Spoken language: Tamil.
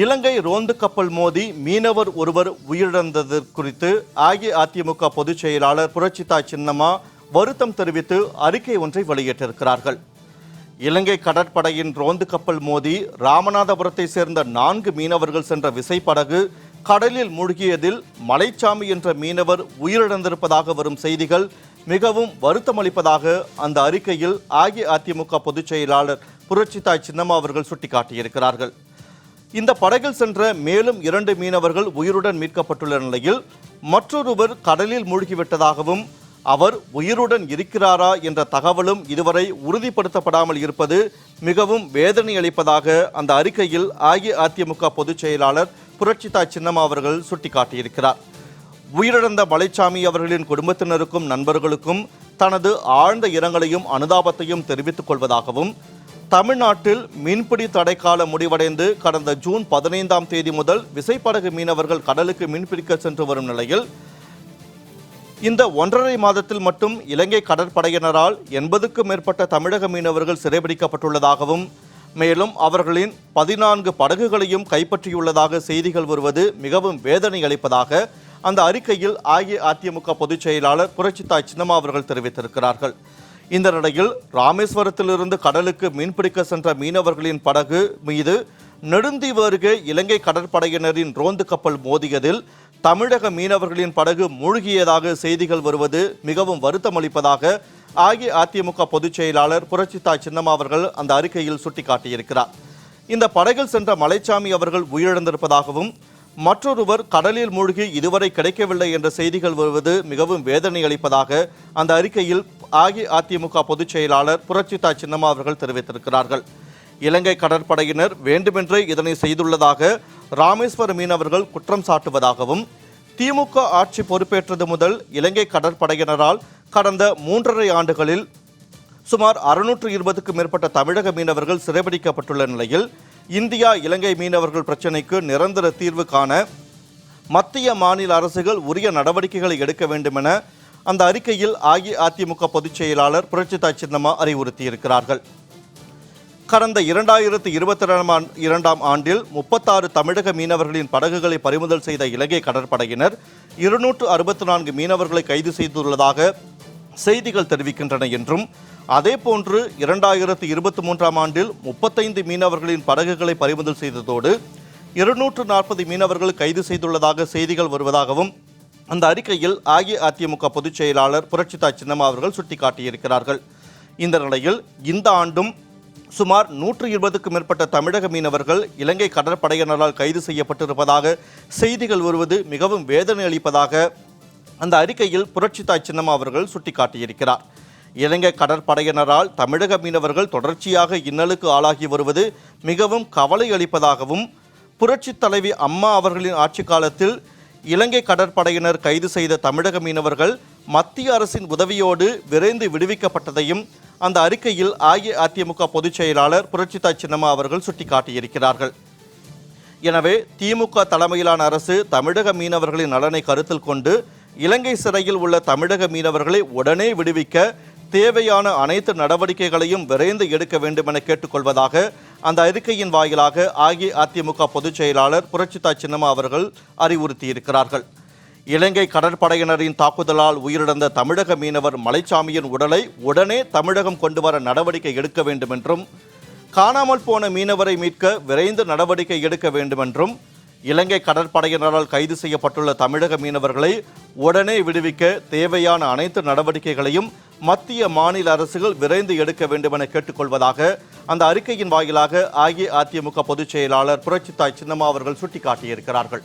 இலங்கை ரோந்து கப்பல் மோதி மீனவர் ஒருவர் உயிரிழந்தது குறித்து அஇஅதிமுக பொதுச் செயலாளர் புரட்சிதா சின்னம்மா வருத்தம் தெரிவித்து அறிக்கை ஒன்றை வெளியிட்டிருக்கிறார்கள். இலங்கை கடற்படையின் ரோந்து கப்பல் மோதி ராமநாதபுரத்தை சேர்ந்த நான்கு மீனவர்கள் சென்ற விசைப்படகு கடலில் மூழ்கியதில் மலைச்சாமி என்ற மீனவர் உயிரிழந்திருப்பதாக வரும் செய்திகள் மிகவும் வருத்தமளிப்பதாக அந்த அறிக்கையில் அஇஅதிமுக பொதுச் செயலாளர் புரட்சிதாய் சின்னம்மா அவர்கள் சுட்டிக்காட்டியிருக்கிறார்கள். இந்த படகில் சென்ற மேலும் இரண்டு மீனவர்கள் உயிருடன் மீட்கப்பட்டுள்ள நிலையில் மற்றொருவர் கடலில் மூழ்கிவிட்டதாகவும் அவர் உயிருடன் இருக்கிறாரா என்ற தகவலும் இதுவரை உறுதிப்படுத்தப்படாமல் இருப்பது மிகவும் வேதனை அளிப்பதாக அந்த அறிக்கையில் அஇஅதிமுக பொதுச் செயலாளர் புரட்சிதா சின்னம்மா அவர்கள் சுட்டிக்காட்டியிருக்கிறார். உயிரிழந்த மலைச்சாமி அவர்களின் குடும்பத்தினருக்கும் நண்பர்களுக்கும் தனது ஆழ்ந்த இரங்கலையும் அனுதாபத்தையும் தெரிவித்துக் கொள்வதாகவும் தமிழ்நாட்டில் மீன்பிடி தடைக்காலம் முடிவடைந்து கடந்த ஜூன் பதினைந்தாம் தேதி முதல் விசைப்படகு மீனவர்கள் கடலுக்கு மீன்பிடிக்க சென்று வரும் நிலையில் இந்த ஒன்றரை மாதத்தில் மட்டும் இலங்கை கடற்படையினரால் எண்பதுக்கும் மேற்பட்ட தமிழக மீனவர்கள் சிறைபிடிக்கப்பட்டுள்ளதாகவும் மேலும் அவர்களின் பதினான்கு படகுகளையும் கைப்பற்றியுள்ளதாக செய்திகள் வருவது மிகவும் வேதனை அளிப்பதாக அந்த அறிக்கையில் அஇஅதிமுக பொதுச் செயலாளர் புரட்சித்தாய் சின்னம்மா அவர்கள் தெரிவித்திருக்கிறார்கள். இந்த நிலையில் ராமேஸ்வரத்திலிருந்து கடலுக்கு மீன்பிடிக்க சென்ற மீனவர்களின் படகு மீது நெடுந்தீவு அருகே இலங்கை கடற்படையினரின் ரோந்து கப்பல் மோதியதில் தமிழக மீனவர்களின் படகு மூழ்கியதாக செய்திகள் வருவது மிகவும் வருத்தமளிப்பதாக அஇஅதிமுக பொதுச் செயலாளர் புரட்சித்தா சின்னம்மா அவர்கள் அந்த அறிக்கையில் சுட்டிக்காட்டியிருக்கிறார். இந்த படகில் சென்ற மலைச்சாமி அவர்கள் உயிரிழந்திருப்பதாகவும் மற்றொருவர் கடலில் மூழ்கி இதுவரை கிடைக்கவில்லை என்ற செய்திகள் வருவது மிகவும் வேதனை அளிப்பதாக அந்த அறிக்கையில் அஇஅதிமுக பொதுச் செயலாளர் புரட்சிதா சின்னம்மா அவர்கள் தெரிவித்திருக்கிறார்கள். இலங்கை கடற்படையினர் வேண்டுமென்றே இதனை செய்துள்ளதாக ராமேஸ்வர மீனவர்கள் குற்றம் சாட்டுவதாகவும் திமுக ஆட்சி பொறுப்பேற்றது முதல் இலங்கை கடற்படையினரால் கடந்த மூன்றரை ஆண்டுகளில் சுமார் அறுநூற்று இருபதுக்கும் மேற்பட்ட தமிழக மீனவர்கள் சிறைபிடிக்கப்பட்டுள்ள நிலையில் இந்தியா இலங்கை மீனவர்கள் பிரச்சினைக்கு நிரந்தர தீர்வு காண மத்திய மாநில அரசுகள் உரிய நடவடிக்கைகளை எடுக்க வேண்டுமென அந்த அறிக்கையில் அஇஅதிமுக பொதுச் செயலாளர் புரட்சிதா சின்னம்மா அறிவுறுத்தியிருக்கிறார்கள். கடந்த இரண்டாயிரத்து இருபத்தி ரெண்டாம் இரண்டாம் ஆண்டில் முப்பத்தாறு தமிழக மீனவர்களின் படகுகளை பறிமுதல் செய்த இலங்கை கடற்படையினர் இருநூற்று அறுபத்தி நான்கு மீனவர்களை கைது செய்துள்ளதாக செய்திகள் தெரிவிக்கின்றன என்றும் அதேபோன்று இரண்டாயிரத்து இருபத்தி மூன்றாம் ஆண்டில் முப்பத்தைந்து மீனவர்களின் படகுகளை பறிமுதல் செய்ததோடு இருநூற்று நாற்பது மீனவர்கள் கைது செய்துள்ளதாக செய்திகள் வருவதாகவும் அந்த அறிக்கையில் அஇஅதிமுக பொதுச் செயலாளர் புரட்சிதா சின்னம்மா அவர்கள் சுட்டிக்காட்டியிருக்கிறார்கள். இந்த நிலையில் இந்த ஆண்டும் சுமார் நூற்று இருபதுக்கும் மேற்பட்ட தமிழக மீனவர்கள் இலங்கை கடற்படையினரால் கைது செய்யப்பட்டிருப்பதாக செய்திகள் வருவது மிகவும் வேதனை அளிப்பதாக அந்த அறிக்கையில் புரட்சிதா சின்னம்மா அவர்கள் சுட்டிக்காட்டியிருக்கிறார். இலங்கை கடற்படையினரால் தமிழக மீனவர்கள் தொடர்ச்சியாக இன்னலுக்கு ஆளாகி வருவது மிகவும் கவலை அளிப்பதாகவும் புரட்சித் தலைவி அம்மா அவர்களின் ஆட்சி காலத்தில் இலங்கை கடற்படையினர் கைது செய்த தமிழக மீனவர்கள் மத்திய அரசின் உதவியோடு விரைந்து விடுவிக்கப்பட்டதையும் அந்த அறிக்கையில் அஇஅதிமுக பொதுச் செயலாளர் புரட்சிதா சின்னம்மா அவர்கள் சுட்டிக்காட்டியிருக்கிறார்கள். எனவே திமுக தலைமையிலான அரசு தமிழக மீனவர்களின் நலனை கருத்தில் கொண்டு இலங்கை சிறையில் உள்ள தமிழக மீனவர்களை உடனே விடுவிக்க தேவையான அனைத்து நடவடிக்கைகளையும் விரைந்து எடுக்க வேண்டும் என கேட்டுக்கொள்வதாக அந்த அறிக்கையின் வாயிலாக அஇஅதிமுக பொதுச் செயலாளர் புரட்சிதா சின்னம்மா அவர்கள் அறிவுறுத்தியிருக்கிறார்கள். இலங்கை கடற்படையினரின் தாக்குதலால் உயிரிழந்த தமிழக மீனவர் மலைச்சாமியின் உடலை உடனே தமிழகம் கொண்டு வர நடவடிக்கை எடுக்க வேண்டும் என்றும் காணாமல் போன மீனவரை மீட்க விரைந்து நடவடிக்கை எடுக்க வேண்டும் என்றும் இலங்கை கடற்படையினரால் கைது செய்யப்பட்டுள்ள தமிழக மீனவர்களை உடனே விடுவிக்க தேவையான அனைத்து நடவடிக்கைகளையும் மத்திய மாநில அரசுகள் விரைந்து எடுக்க வேண்டும் என கேட்டுக்கொள்வதாக அந்த அறிக்கையின் வாயிலாக அஇஅதிமுக பொதுச் செயலாளர் புரட்சித்தாய் சின்னம்மா அவர்கள் சுட்டிக்காட்டியிருக்கிறார்கள்.